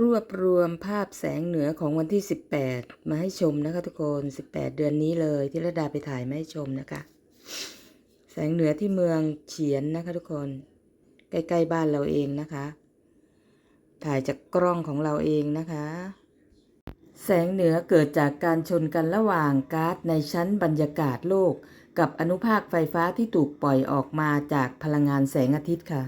รวบรวมภาพแสงเหนือของวันที่ 18 มาให้ชมนะคะ ทุกคน 18 เดือนนี้เลยที่ระดาไปถ่ายมาให้ชมนะคะ แสงเหนือที่เมืองเฉียนนะคะ ทุกคน ใกล้ๆบ้านเราเองนะคะ ถ่ายจากกล้องของเราเองนะคะ แสงเหนือเกิดจากการชนกันระหว่างก๊าซในชั้นบรรยากาศโลก กับอนุภาคไฟฟ้าที่ถูกปล่อยออกมาจากพลังงานแสงอาทิตย์ค่ะ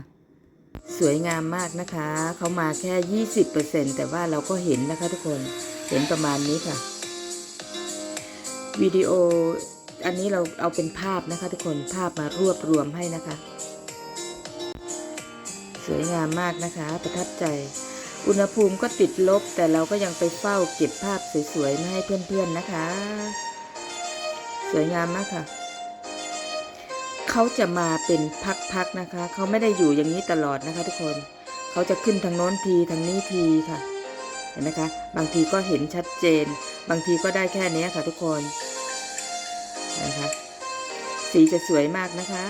สวยงามมากนะคะ เขามาแค่ 20%แต่ว่าเราก็เห็นนะคะทุกคน เห็นประมาณนี้ค่ะ วิดีโอ อันนี้เราเอาเป็นภาพนะคะทุกคน ภาพมารวบรวมให้นะคะ สวยงามมากนะคะ ประทับใจ อุณหภูมิก็ติดลบ แต่เราก็ยังไปเฝ้าเก็บภาพสวยๆ มาให้เพื่อนๆนะคะ สวยงามมากค่ะ เขาจะมาเป็นพักๆนะคะ เขาไม่ได้อยู่อย่างนี้ตลอดนะคะ ทุกคน เขาจะขึ้นทางโน้นทีทางนี้ทีค่ะ เห็นไหมคะ บางทีก็เห็นชัดเจน บางทีก็ได้แค่นี้ค่ะ ทุกคนนะคะ สีจะสวยมากนะคะ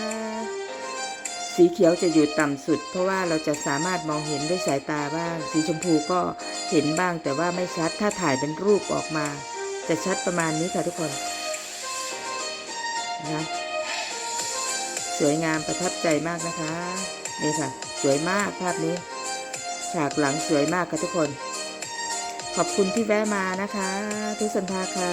สีเขียวจะอยู่ต่ำสุด เพราะว่าเราจะสามารถมองเห็นด้วยสายตาบ้าง สีชมพูก็เห็นบ้างแต่ว่าไม่ชัด ถ้าถ่ายเป็นรูปออกมา จะชัดประมาณนี้ค่ะทุกคนนะคะ สวยงามประทับใจมากนะคะนี่ค่ะ สวยมากภาพนี้ฉากหลังสวยมากค่ะทุกคน ขอบคุณที่แวะมานะคะ ทุกสันทาค่ะ